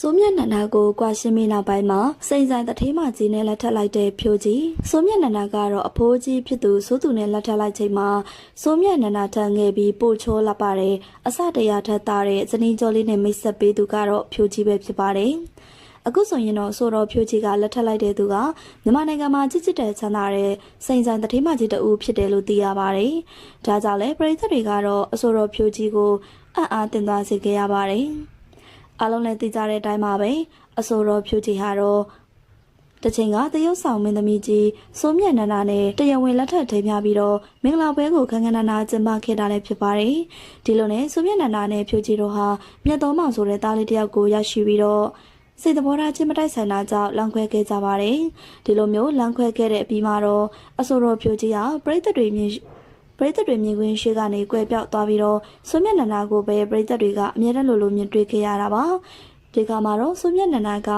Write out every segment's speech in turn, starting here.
စိုးမြတ်နန္ဒာကိုကွာရှင်းပြီးနောက်ပိုင်းမှာစိန်ဆိုင်တထေးမကြီးနဲ့လက်ထပ်လိုက်တဲ့ဖြိုးကြီးစိုးမြတ်နန္ဒာကတော့အဖိုးကြီးဖြစ်သူစိုးသူနဲ့လက်ထပ်လိုက်ချိန်မှာစိုးမြတ်နန္ဒာထန်ငယ်ပြီးပို့ချိုးလာပါတယ်အစတရာထက်သားတဲ့ဇနီးကျော်လေးနဲ့မိတ်ဆက်ပေးသူကတော့ဖြိုးကြီးပဲဖြစ်ပါတယ်အခုဆိုရင်တော့ဆိုတော်ဖြိုးကြီးကလက်ထပ်လိုက်တဲ့သူကမြန်မာနိုင်ငံမှာကြစ်ကြစ်တဲ့ချမ်းသာတဲ့စိန်ဆိုင်တထေးမကြီးတဦးဖြစ်တယ်လို့သိရပါတယ်။ဒါကြောင့်လဲပြည်သက်တွေကတော့အဆိုတော်ဖြိုးကြီးကိုအံ့အားသင်သွားစေခဲ့ရပါတယ်။ အားလုံးလည်းသိကြတဲ့အတိုင်းပါပဲအဆိုတော်ဖြူကြီးဟာတော့တစ်ချိန်ကတရုတ်ဆောင်မင်းသမီးကြီးစိုးမြတ်နန္ဒာနဲ့တရားဝင်လက်ထပ်ထိမ်းမြပြီးတော့မင်္ဂလာပွဲကိုခန်းခန်းနာနာကျင်းပခဲ့တာလည်းဖြစ်ပါတယ်ဒီလိုနဲ့စိုးမြတ်နန္ဒာနဲ့ဖြူကြီးတို့ဟာမြတ်တော်မောင်ဆိုတဲ့သားလေးတစ်ယောက်ကိုရရှိပြီးတော့စိတ်သဘောထားချင်းမတိုက်ဆိုင်တာကြောင့်လမ်းခွဲခဲ့ကြပါတယ်ဒီလိုမျိုးလမ်းခွဲခဲ့တဲ့အပြီးမှာတော့အဆိုတော်ဖြူကြီးဟာပြိတ္တတွေမြင် ပရိသတ်တွေမြင်ကွင်းရှိကနေကွဲပြောက်သွားပြီးတော့ဆွမျက်နန္ဒာကိုပဲပရိသတ်တွေကအမြဲတမ်းလိုလိုမြင်တွေ့ခဲ့ရတာပါဒီကမှာတော့ဆွမျက်နန္ဒာက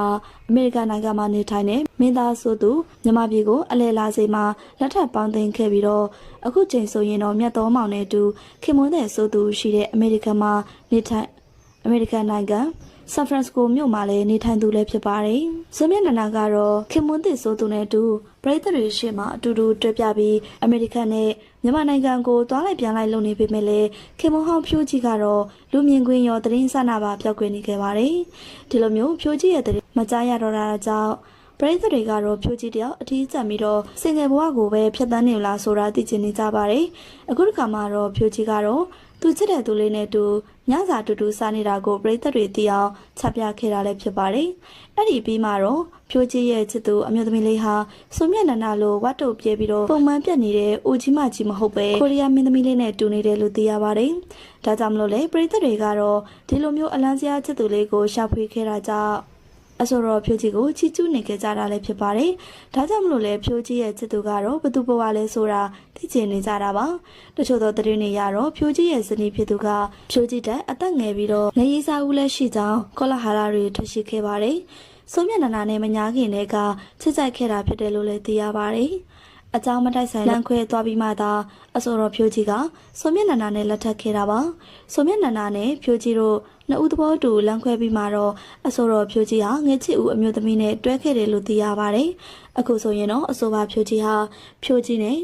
အမေရိကန်နိုင်ငံမှာနေထိုင်နေမင်းသားဆိုသူမြန်မာပြည်ကိုအလဲလာစေမှာလက်ထပ်ပေါင်းသိမ်းခဲ့ပြီးတော့အခုချိန်ဆိုရင်တော့မြတ်တော်မောင်နဲ့အတူခင်မွန်းတဲ့ဆိုသူရှိတဲ့အမေရိကန်မှာနေထိုင်အမေရိကန်နိုင်ငံ ဆန်ဖရန်စကိုမြို့မှာလည်းနေထိုင်သူလည်းဖြစ်ပါတယ်။ဇမျက်နန္ဒာကတော့ခင်မွန်းသစ်ဆိုသူနဲ့အတူပရိသတ်တွေရှေ့မှာအတူတူတွေ့ပြပြီးအမေရိကန်နဲ့မြန်မာနိုင်ငံကိုသွားလိုက်ပြန်လိုက်လုပ်နေပေမဲ့လည်းခင်မွန်းဟောင်းဖြိုးကြီးကတော့လူမြင်ကွင်းရောသတင်းစနာပါပြောက်ကွယ်နေခဲ့ပါတယ်။ဒီလိုမျိုးဖြိုးကြီးရဲ့သတင်းမကြားရတော့တာကြောင့်ပရိသတ်တွေကတော့ဖြိုးကြီးတယောက်အထီးကျန်ပြီးတော့စင်ငယ်ဘဝကိုပဲဖျက်ဆီးနေလားဆိုတာသိချင်နေကြပါတယ်။အခုတစ်ခါမှတော့ဖြိုးကြီးကတော့ သူချစ်တဲ့သူလေးနဲ့တူညစာတူတူစားနေတာကိုပရိသတ်တွေသိအောင်ချပြခဲ့တာလည်းဖြစ်ပါတယ်။အဲ့ဒီပြီးမှတော့ဖြိုးကြီးရဲ့ချစ်သူအမျိုးသမီးလေးဟာစုံမျက်နှာနာလိုဝတ်တုပ်ပြဲပြီးတော့ပုံမှန်ပြတ်နေတဲ့အိုကြီးမကြီးမဟုတ်ပဲကိုရီးယားမင်းသမီးလေးနဲ့တူနေတယ်လို့သိရပါတယ်။ဒါကြောင့်မလို့လေပရိသတ်တွေကတော့ဒီလိုမျိုးအလန်းစရာချစ်သူလေးကိုရှာဖွေခဲ့တာကြောင့် အဆိုတော်ဖြိုးကြီးကိုချီကျူးနေကြကြတာလည်းဖြစ်ပါတယ်။ဒါကြောင့်မလို့လဲဖြိုးကြီးရဲ့ချစ်သူကတော့ဘသူဘဝလဲဆိုတာသိချင်နေကြတာပါ။တချို့သောသတင်းတွေရတော့ဖြိုးကြီးရဲ့ဇနီးဖြစ်သူကဖြိုးကြီးတက်အသက်ငယ်ပြီးတော့နေရီစာဦးလည်းရှိကြောင်းကောလာဟာလာတွေထွက်ရှိခဲ့ပါတယ်။စုံမျက်နှာနာနဲ့မညာခင်တွေကချစ်ကြိုက်ခဲ့တာဖြစ်တယ်လို့လည်းသိရပါတယ်။ အကြောင်းမတိုက်ဆိုင်လမ်းခွဲသွားပြီးမှသာအဆိုတော်ဖြိုးကြီးကစုံမျက်နှာနာနဲ့လက်ထပ်ခဲ့တာပါ။စုံမျက်နှာနာနဲ့ဖြိုးကြီးတို့နှစ်ဦးသဘောတူလမ်းခွဲပြီးမှတော့အဆိုတော်ဖြိုးကြီးဟာငယ်ချစ်ဦးအမျိုးသမီးနဲ့တွဲခဲ့တယ်လို့သိရပါတယ်။အခုဆိုရင်တော့အဆိုပါဖြိုးကြီးဟာဖြိုးကြီးနဲ့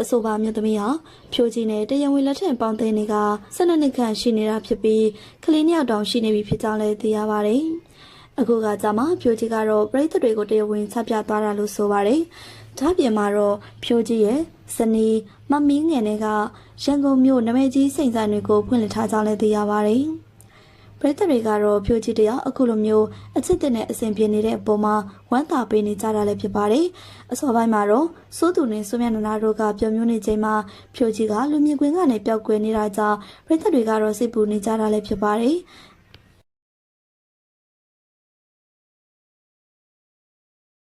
အဆိုပါမြို့သမီးဟာဖြိုးကြီးနဲ့တရံဝင်လက်ထက်ပေါင်းသိန်းတွေက12နှစ်ခန့်ရှိနေတာဖြစ်ပြီးကလေးနှစ်ယောက်တောင်ရှိနေပြီဖြစ်ကြောင်းလည်းသိရပါတယ်။အခုကကြမှာဖြိုးကြီးကတော့ပြည်သူတွေကိုတရားဝင်ချပြသွားတာလို့ဆိုပါတယ်။ ဒါပြင်မှာတော့ဖြိုးကြီးရဲ့ဇနီးမမင်းငယ်တွေကရန်ကုန်မြို့နမဲကြီးစိန်ဆိုင်တွေကိုဖွင့်လှစ်ထားကြောင်းလည်းသိရပါတယ်။ပရိသတ်တွေကတော့ဖြိုးကြီးတယောက်အခုလိုမျိုးအချစ်တင်တဲ့အစဉ်ပြေနေတဲ့အပေါ်မှာဝမ်းသာပေးနေကြတာလည်းဖြစ်ပါတယ်။အစောပိုင်းမှာတော့စိုးသူနဲ့စွမျက်နနာတို့ကပြောမျိုးနေချိန်မှာဖြိုးကြီးကလူမြင်ကွင်းကနေပျောက်ကွယ်နေတာကြောင့်ပရိသတ်တွေကတော့စိတ်ပူနေကြတာလည်းဖြစ်ပါတယ်။